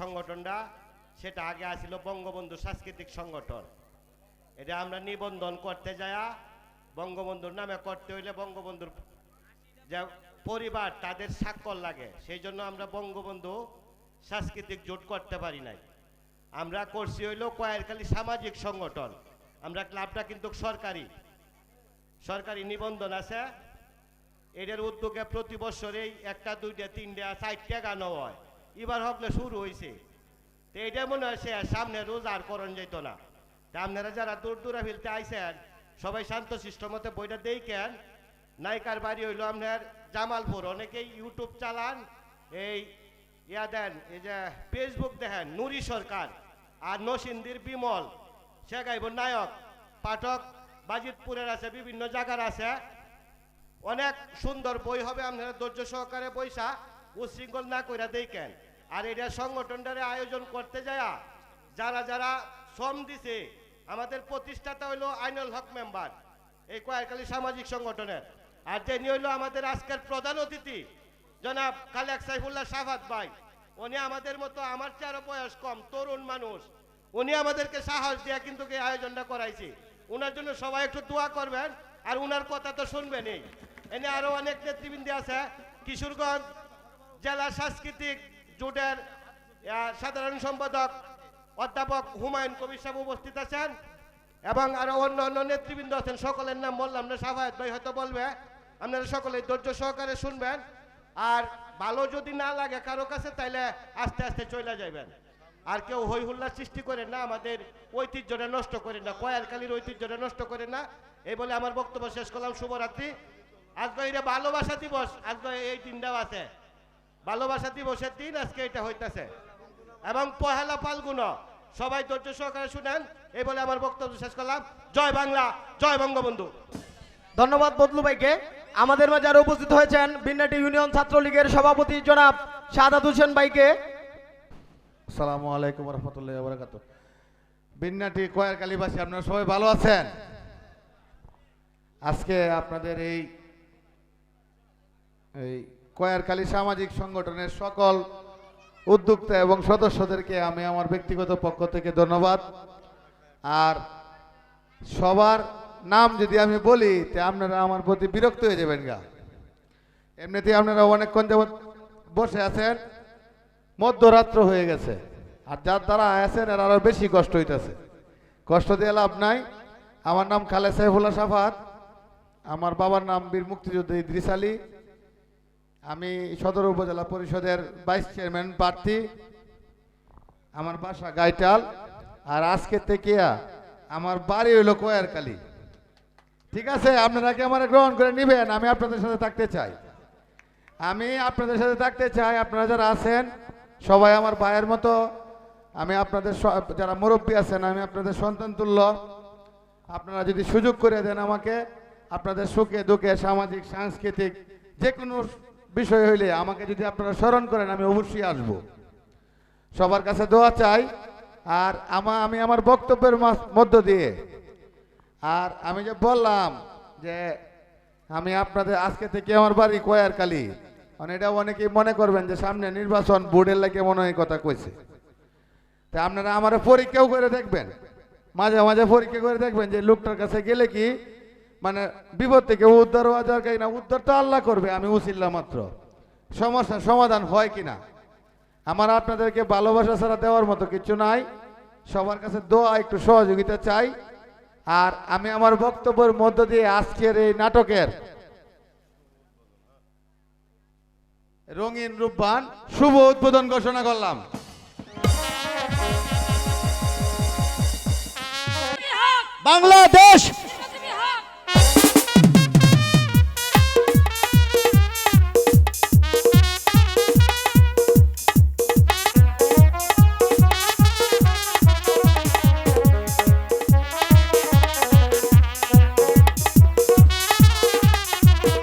সংগঠনটা, সেটা আগে আসিল বঙ্গবন্ধু সাংস্কৃতিক সংগঠন। এটা আমরা নিবন্ধন করতে যায়া, বঙ্গবন্ধুর নামে করতে হইলে বঙ্গবন্ধুর যে পরিবার, তাদের স্বাক্ষর লাগে। সেই জন্য আমরা বঙ্গবন্ধু সাংস্কৃতিক জোট করতে পারি নাই। আমরা করছি হইল কয়েরখালি সামাজিক সংগঠন। আমরা ক্লাবটা কিন্তু সরকারি সরকারি নিবন্ধন আছে। এদের উদ্যোগে প্রতি বছরেই একটা, দুইটা, তিনটা, চারটা গানও হয়। এবার হকলে শুরু হয়েছে তো এটা মনে হয় সামনে রোজ আর করণ যেত না। তা আপনারা যারা দূর দূরে ফেলতে আইসেন সবাই শান্ত শিষ্ট মতে বইটা দেখেন। নায়িকার বাড়ি হইল আপনার জামালপুর। অনেকেই ইউটিউব চালান, এই ইয়া দেন, এই যে ফেসবুক দেখেন, নুরি সরকার আর নসিন্দির বিমল, সে গাইব নায়ক, পাঠক, বাজিতপুরের আছে, বিভিন্ন জায়গার আছে। অনেক সুন্দর বই হবে, আপনারা ধৈর্য সহকারে বইসা। উশৃঙ্খল না কইরা দেখেন। আর এটা সংগঠনটারে আয়োজন করতে যায় যারা যারা শ্রম দিছে, আমাদের প্রতিষ্ঠাতা হইল আইনুল হক মেম্বার, এই কয়েককালী সামাজিক সংগঠনের। আর যিনি হইল আমাদের আজকের প্রধান অতিথি, জনাব কালেক সাইফুল্লাহ সাফাত ভাই, উনি আমাদের মতো আমার চেয়ে বয়স কম, তরুণ মানুষ। উনি আমাদেরকে সাহস দিয়া কিন্তু এই আয়োজনটা করাইছে। ওনার জন্য সবাই একটু দোয়া করবেন, আর উনার কথা তো শুনবেনই। এনে আরও অনেক নেতৃবৃন্দ আছে, কিশোরগঞ্জ জেলা সাংস্কৃতিক জোটের সাধারণ সম্পাদক অধ্যাপক হুমায়ুন কবির সাহেব উপস্থিত আছেন এবং আরও অন্য অন্য নেতৃবৃন্দ আছেন। সকলের নাম বললাম না, সাফায়ত ভাই হয়তো বলবে। আপনারা সকলে ধৈর্য সহকারে শুনবেন। আর ভালো যদি না লাগে কারও কাছে, তাইলে আস্তে আস্তে চলে যাবেন আর কেউ হই হুল্লার সৃষ্টি করে না, আমাদের ঐতিহ্যটা নষ্ট করে না কয়ারকালির ঐতিহ্যটা নষ্ট করে না। এই বলে আমার বক্তব্য শেষ করলাম। শুভরাত্রি। আজকে এটা ভালোবাসা দিবস। আজকে এই দিনটাও আছে। ভালোবাসা দিবসের দিন আজকে এটা হইতেছে। এবং পহেলা ফাল্গুন সবাই ধৈর্য সহকারে শুনেন এই বলে আমার বক্তব্য শেষ করলাম। জয় বাংলা জয় বঙ্গবন্ধু। ধন্যবাদ বদলু ভাইকে। আমাদের মাঝে আরও উপস্থিত হয়েছেন বিন্নাটি ইউনিয়ন ছাত্রলীগের সভাপতি জনাব সাদাত হোসেন ভাইকে। আসসালামু আলাইকুম রহমতুল্লাহ বরকাত বিন্নাটি কয়ার কালীবাসী আপনারা সবাই ভালো আছেন? আজকে আপনাদের এই এই কয়ারকালী সামাজিক সংগঠনের সকল উদ্যোক্তা এবং সদস্যদেরকে আমি আমার ব্যক্তিগত পক্ষ থেকে ধন্যবাদ। আর সবার নাম যদি আমি বলি, তে আপনারা আমার প্রতি বিরক্ত হয়ে যাবেন গা। এমনিতেই আপনারা অনেকক্ষণ যাবৎ বসে আছেন, মধ্যরাত্র হয়ে গেছে। আর যার দ্বারা আছেন, এর আরও বেশি কষ্ট হইতেছে। কষ্ট দিয়ে লাভ নাই। আমার নাম খালে সাইফুল্লাহ সাফাত। আমার বাবার নাম বীর মুক্তিযুদ্ধ ইদ্রিস আলী। আমি সদর উপজেলা পরিষদের ভাইস চেয়ারম্যান প্রার্থী। আমার বাসা গাইটাল। আর আজকে থেকে আমার বাড়ি হইল কোয়ারকালী ঠিক আছে, আপনারা কি আমার গ্রহণ করে নিবেন? আমি আপনাদের সাথে থাকতে চাই। আমি আপনাদের সাথে থাকতে চাই, আপনারা যারা আছেন, সবাই আমার ভাইয়ের মতো। আমি আপনাদের যারা মুরব্বী আছেন, আমি আপনাদের সন্তান তুল্য। আপনারা যদি সুযোগ করে দেন আমাকে, আপনাদের সুখে দুঃখে সামাজিক, সাংস্কৃতিক যে কোনো বিষয় হইলে আমাকে যদি আপনারা স্মরণ করেন, আমি অবশ্যই আসব। সবার কাছে দোয়া চাই, আর আমা, আমি আমার বক্তব্যের মধ্য দিয়ে, আর আমি যে বললাম যে আমি আপনাদের আজকে থেকে আমার বাড়ি কয়ার কালী মানে এটা অনেকেই মনে করবেন যে সামনে নির্বাচন বোর্ডের লাগে মনে হয় কথা কইছে। তা আপনারা আমার পরীক্ষাও করে দেখবেন, মাঝে মাঝে পরীক্ষা করে দেখবেন যে লোকটার কাছে গেলে কি মানে বিপদ থেকে উদ্ধার হওয়া দরকার না উদ্ধার তো আল্লাহ করবে, আমি উচিল্লা মাত্র। সমস্যা, সমাধান হয় কিনা? আমার আপনাদেরকে ভালোবাসা ছাড়া দেওয়ার মতো কিছু নাই। সবার কাছে দোয়া, একটু সহযোগিতা চাই। আর আমি আমার বক্তব্যের মধ্য দিয়ে আজকের এই নাটকের রঙিন রূপবান শুভ উদ্বোধন ঘোষণা করলাম। Bangladesh